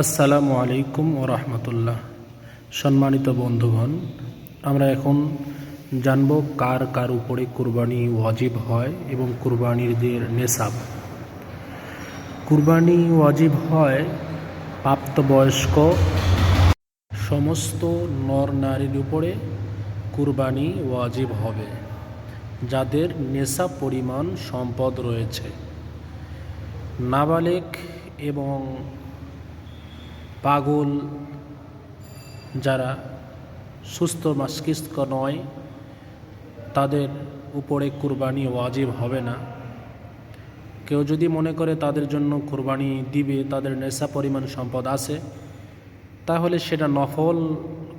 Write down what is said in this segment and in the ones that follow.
আসসালামু আলাইকুম ও রহমতুল্লাহ। সম্মানিত বন্ধুগণ, আমরা এখন জানব কার কার উপরে কুরবানি ওয়াজিব হয় এবং কুরবানির যে নেশাব। কুরবানি ওয়াজিব হয় প্রাপ্তবয়স্ক সমস্ত নর নারীর উপরে কুরবানি ওয়াজিব হবে, যাদের নেশা পরিমাণ সম্পদ রয়েছে। নাবালেক এবং পাগল যারা সুস্থ মস্তিষ্ক নয়, তাদের উপরে কুরবানি ওয়াজিব হবে না। কেউ যদি মনে করে তাদের জন্য কুরবানি দিবে, তাদের নেশা পরিমাণ সম্পদ আছে, তাহলে সেটা নফল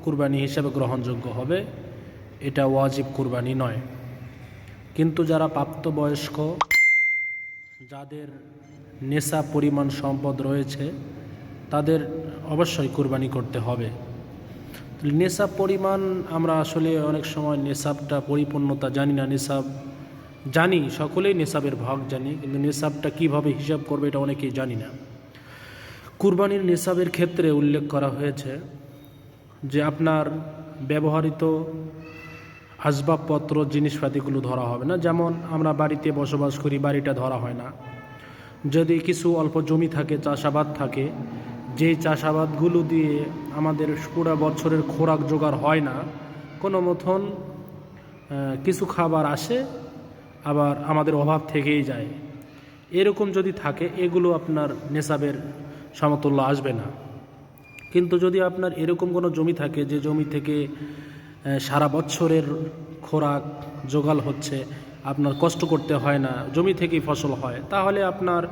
কুরবানি হিসেবে গ্রহণযোগ্য হবে। এটা ওয়াজিব কুরবানি নয়। কিন্তু যারা প্রাপ্তবয়স্ক, যাদের নেশা পরিমাণ সম্পদ রয়েছে তাদের অবশ্যই কুরবানি করতে হবে। নেশাব পরিমাণ আমরা আসলে অনেক সময় নেশাবটা পরিপূর্ণতা জানি না, নেশাব জানি, সকলেই নেশাবের ভাগ জানি, কিন্তু নেশাবটা কীভাবে হিসাব করবে এটা অনেকেই জানি না। কুরবানির নেশাবের ক্ষেত্রে উল্লেখ করা হয়েছে যে আপনার ব্যবহৃত আসবাবপত্র, জিনিসপাতিগুলো ধরা হবে না। যেমন আমরা বাড়িতে বসবাস করি, বাড়িটা ধরা হয় না। যদি কিছু অল্প জমি থাকে, চাষাবাদ থাকে যেই চাষাবাদগুলো দিয়ে আমাদের পুরা বছরের খোরাক জোগাড় হয় না, কোনো মতন কিছু খাবার আসে, আবার আমাদের অভাব থেকেই যায়। এরকম যদি থাকে, এগুলো আপনার নেশাবের সমতুল্য আসবে না। কিন্তু যদি আপনার এরকম কোনো জমি থাকে, যে জমি থেকে সারা বছরের খোরাক জোগাল হচ্ছে, আপনার কষ্ট করতে হয় না, জমি থেকেই ফসল হয়, তাহলে আপনার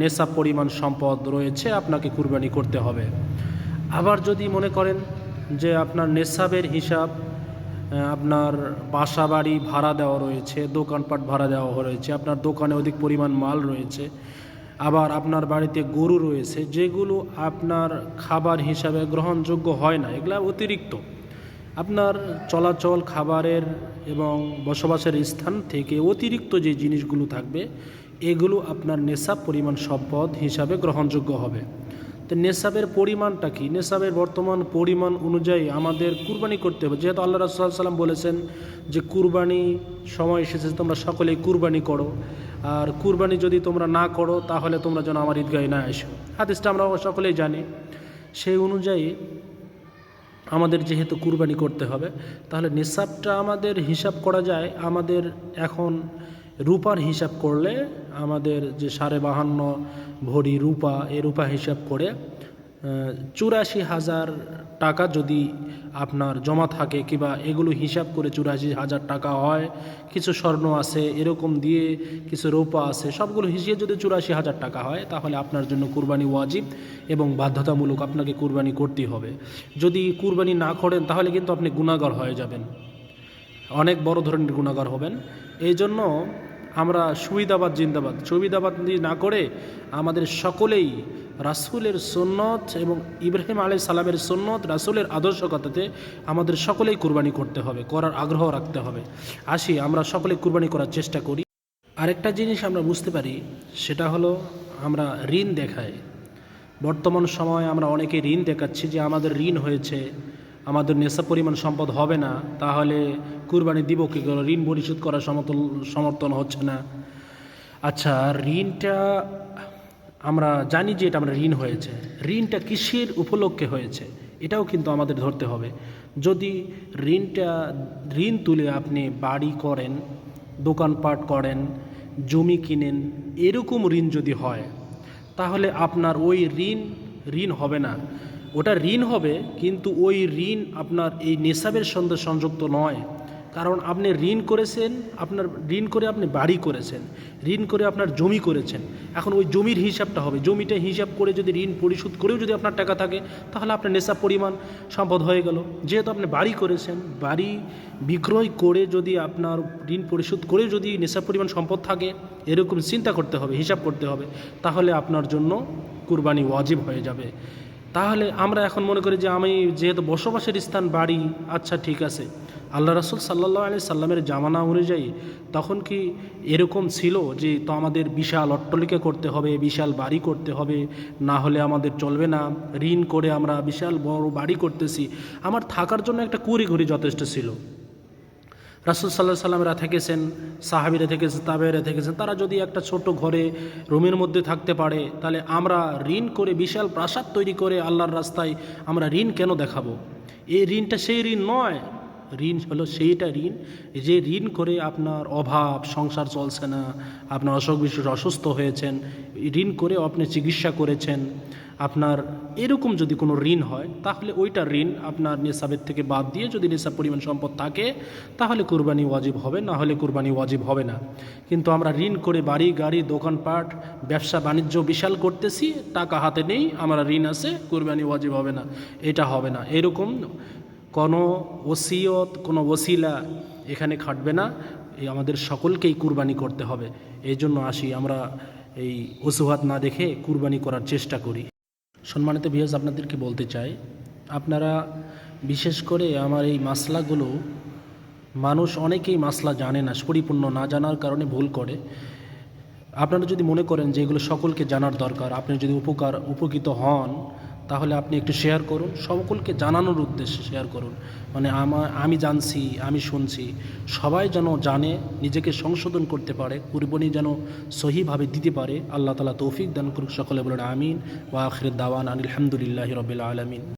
নেশাব পরিমাণ সম্পদ রয়েছে, আপনাকে কুরবানি করতে হবে। আবার যদি মনে করেন যে আপনার নেশাবের হিসাব আপনার বাসা বাড়ি ভাড়া দেওয়া রয়েছে, দোকানপাট ভাড়া দেওয়া রয়েছে, আপনার দোকানে অধিক পরিমাণ মাল রয়েছে, আবার আপনার বাড়িতে গরু রয়েছে, যেগুলো আপনার খাবার হিসাবে গ্রহণযোগ্য হয় না, এগুলা অতিরিক্ত। আপনার চলাচল, খাবারের এবং বসবাসের স্থান থেকে অতিরিক্ত যে জিনিসগুলো থাকবে এগুলো আপনার নেশাব পরিমাণ সম্পদ হিসাবে গ্রহণযোগ্য হবে। তো নেশাবের পরিমাণটা কি? নেশাবের বর্তমান পরিমাণ অনুযায়ী আমাদের কুরবানি করতে হবে। যেহেতু আল্লাহ সাল্লাম বলেছেন যে কুরবানি সময় এসেছে, তোমরা সকলেই কুরবানি করো। আর কুরবানি যদি তোমরা না করো, তাহলে তোমরা যেন আমার ঈদগাহে না এসো। হাদিসটা আমরা সকলেই জানি। সেই অনুযায়ী আমাদের যেহেতু কুরবানি করতে হবে, তাহলে নিসাবটা আমাদের হিসাব করা যায়। আমাদের এখন রূপার হিসাব করলে আমাদের যে সাড়ে বাহান্ন ভরি রূপা, এ রূপা হিসাব করে চুরাশি হাজার টাকা যদি আপনার জমা থাকে কিংবা এগুলো হিসাব করে চুরাশি হাজার টাকা হয়, কিছু স্বর্ণ আছে, এরকম দিয়ে কিছু রৌপা আছে, সবগুলো হিসিয়ে যদি চুরাশি হাজার টাকা হয়, তাহলে আপনার জন্য কুরবানি ওয়াজিব এবং বাধ্যতামূলক আপনাকে কুরবানি করতেই হবে। যদি কুরবানি না করেন, তাহলে কিন্তু আপনি গুণাগার হয়ে যাবেন। অনেক বড় ধরনের গুণাগার হবেন। এই জন্য আমরা সুবিধাবাদ, জিন্দাবাদ। সুবিধাবাদ না করে আমাদের সকলেই রাসুলের সুন্নত এবং ইব্রাহিম আলাই সালামের সুন্নত রাসুলের আদর্শকতাতে আমাদের সকলেই কুরবানি করতে হবে, করার আগ্রহ রাখতে হবে। আসি, আমরা সকলে কুরবানি করার চেষ্টা করি। আরেকটা জিনিস আমরা বুঝতে পারি, সেটা হলো আমরা ঋণ দেখাই। বর্তমান সময়ে আমরা অনেকে ঋণ দেখাচ্ছি যে আমাদের ঋণ হয়েছে আমাদের নেশা পরিমাণ সম্পদ হবে না, তাহলে কুরবানি দিব কী করে? ঋণ পরিশোধ করার সমতল, সমর্থন হচ্ছে না। আচ্ছা ঋণটা আমরা জানি যে এটা আমরা ঋণ হয়েছে। ঋণটা কিসের উপলক্ষে হয়েছে? এটাও কিন্তু আমাদের ধরতে হবে। যদি ঋণটা, ঋণ তুলে আপনি বাড়ি করেন, দোকানপাট করেন, জমি কিনেন, এরকম ঋণ যদি হয়, তাহলে আপনার ওই ঋণ ঋণ হবে না। ওটা ঋণ হবে, কিন্তু ওই ঋণ আপনার এই নেশাবের সঙ্গে সংযুক্ত নয়। কারণ আপনি ঋণ করেছেন, আপনার ঋণ করে আপনি বাড়ি করেছেন, ঋণ করে আপনার জমি করেছেন। এখন ওই জমির হিসাবটা হবে। জমিটা হিসাব করে যদি ঋণ পরিশোধ করেও যদি আপনার টাকা থাকে, তাহলে আপনার নেশা পরিমাণ সম্পদ হয়ে গেল। যেহেতু আপনি বাড়ি করেছেন, বাড়ি বিক্রয় করে যদি আপনার ঋণ পরিশোধ করে যদি নেশা পরিমাণ সম্পদ থাকে, এরকম চিন্তা করতে হবে, হিসাব করতে হবে, তাহলে আপনার জন্য কুরবানি ওয়াজিব হয়ে যাবে। তাহলে আমরা এখন মনে করি যে আমি যেহেতু বসবাসের স্থান বাড়ি আচ্ছা ঠিক আছে। আল্লাহ রাসুল সাল্লাহ আলি সাল্লামের জামানা অনুযায়ী তখন কি এরকম ছিল যে তো আমাদের বিশাল অট্টলিকা করতে হবে, বিশাল বাড়ি করতে হবে, না হলে আমাদের চলবে না, ঋণ করে আমরা বিশাল বড় বাড়ি করতেছি। আমার থাকার জন্য একটা কুড়ি ঘুরি যথেষ্ট ছিল। রাসুল সাল্লাহ সাল্লামেরা থেকেছেন, সাহাবিরা থেকেছেন তাবেরা থেকেছেন, তারা যদি একটা ছোট ঘরে, রুমের মধ্যে থাকতে পারে, তাহলে আমরা ঋণ করে বিশাল প্রাসাদ তৈরি করে আল্লাহর রাস্তায় আমরা ঋণ কেন দেখাবো? এই ঋণটা সেই ঋণ নয়। ঋণ হলো সেইটা ঋণ। যে ঋণ করে আপনার অভাব, সংসার চলছে না, আপনার অসুখ বিসুখ অসুস্থ হয়েছেন ঋণ করে আপনি চিকিৎসা করেছেন, আপনার এরকম যদি কোনো ঋণ হয়, তাহলে ওইটা ঋণ আপনার নিসাবের থেকে বাদ দিয়ে যদি নিসাব পরিমাণ সম্পদ থাকে, তাহলে কুরবানি ওয়াজিব হবে, না হলে কুরবানি ওয়াজিব হবে না। কিন্তু আমরা ঋণ করে বাড়ি, গাড়ি, দোকানপাট, ব্যবসা, বাণিজ্য বিশাল করতেছি, টাকা হাতে নেই, আমরা ঋণ আছে, কুরবানি ওয়াজিব হবে না, এটা হবে না। এরকম কোনো ওসিয়ত, কোনো ওসিলা এখানে খাটবে না। এই আমাদের সকলকেই কুরবানি করতে হবে। এই জন্য আসি আমরা এই অজুহাত না দেখে কুরবানি করার চেষ্টা করি। সম্মানিত বিয়াজ আপনাদেরকে বলতে চাই, আপনারা বিশেষ করে আমার এই মাসলাগুলো, মানুষ অনেকেই মাসলা জানে না, পরিপূর্ণ না জানার কারণে ভুল করে। আপনারা যদি মনে করেন যে এগুলো সকলকে জানার দরকার, আপনি যদি উপকার, উপকৃত হন তাহলে আপনি একটু শেয়ার করুন, সকলকে জানানোর উদ্দেশ্যে শেয়ার করুন। মানে আমি জানছি, আমি শুনছি, সবাই যেন জানে, নিজেকে সংশোধন করতে পারে, কুরবানি যেন সহিভাবে দিতে পারে। আল্লাহ তালা তৌফিক দান করুক সকলে বলেন, আমিন। ওয়া আখির দাওয়ান আলহামদুলিল্লাহ রবিল আলমিন।